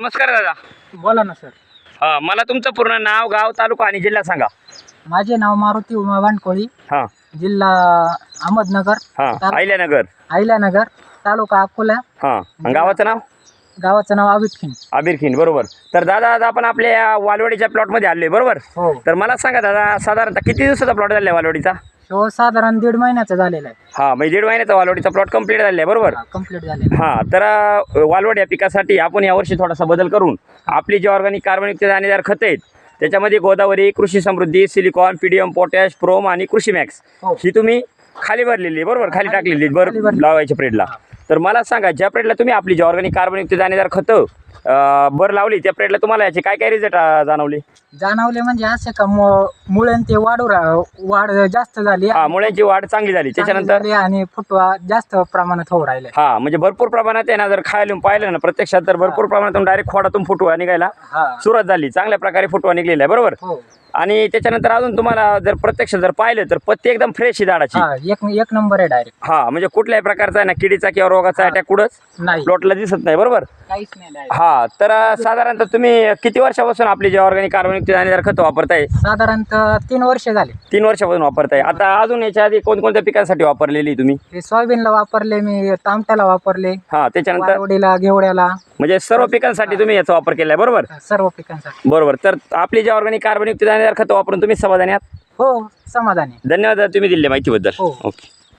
नमस्कार दादा. बोला ना सर. हा, मला तुमचं पूर्ण नाव गाव तालुका आणि जिल्हा सांगा. माझे नाव मारुती उमा वानकोळी हा. जिल्हा अहमदनगर. हा तालुका- अहिल्यानगर. आयल्यानगर तालुका अकोला. हा आणि गावाचं नाव? गावाचं नाव आबिदखिन आबिर खिंड बरोबर. तर दादा आज आपण आपल्या या वालवडीच्या प्लॉटमध्ये आले बरोबर? हो. तर मला सांगा दादा साधारणतः किती दिवसाचा प्लॉट झाला आहे वालवडीचा? साधारण दीड महिन्याचा झालेला आहे. हा म्हणजे दीड महिन्याचा वालवडीचा प्लॉट कंप्लीट झालेला आहे बरोबर? कंप्लीट झालेला हा तर अ, वालवड या पिकासाठी आपण यावर्षी थोडासा बदल करून आपली जी ऑर्गॅनिक कार्बनयुक्त दाणेदार खतं आहेत त्याच्यामध्ये Godavari Krishi Samruddhi silicon PDM potash प्रोम आणि कृषी मॅक्स हो. ही तुम्ही खाली भरलेली आहे, बरोबर? खाली टाकलेली आहे, खाली बर. लावायच्या प्रेडला तर मला सांगा ज्या प्रेडला तुम्ही आपली जी ऑर्गॅनिक कार्बनयुक्त दाणेदार खतं अ, बर लावली त्या प्रेडला तुम्हाला याचे काय काय रिझल्ट जाणवले? जाणवले म्हणजे असे का मु- ते वाढू रा- वाढ जास्त झाली हा मुळ्यांची वाढ चांगली झाली. त्याच्यानंतर? झाली आणि फुटवा जास्त प्रमाणात होऊ राहिले. हा म्हणजे भरपूर प्रमाणात आहे ना जर खायला पाहिलं ना प्रत्यक्षात तर भरपूर प्रमाणात डायरेक्ट खोडातून फुटवा निघायला हा. सुरुवात झाली. चांगल्या प्रकारे फुटवा निघलेला आहे बरोबर? हो. आणि त्याच्यानंतर अजून तुम्हाला जर प्रत्यक्ष जर पाहिलं तर पत्ती एकदम फ्रेश आहे झाडाची. हा एक एक नंबर आहे डायरेक्ट हा म्हणजे कुठल्याही प्रकारचा आहे ना किडीचा किंवा रोगाचा. अटॅक कुठंच नाही. प्लॉटला दिसत नाही बरोबर? काहीच नाही direct. हा तर अं, साधारणतः तुम्ही किती वर्षापासून आपली जे ऑर्गॅनिक कार्बनिक दाणेदार खतं वापरताय? साधारणतः तीन वर्ष झाले. तीन वर्षापासून वापरताय. आता अजून याच्या आधी कोणकोणत्या पिकांसाठी वापरलेली तुम्ही? हे सोयाबीनला वापरले मी तामट्याला वापरले हा त्याच्यानंतर? घेवड्याला. म्हणजे सर्व पिकांसाठी तुम्ही याचा वापर केलाय बरोबर? सर्व पिकांसाठी. बरोबर तर आपली जे ऑर्गॅनिक कार्बनिक दाणेदार खतं वापरून तुम्ही समाधानी आहात? हो समाधानी. धन्यवाद तुम्ही दिले माहितीबद्दल. हो. ओके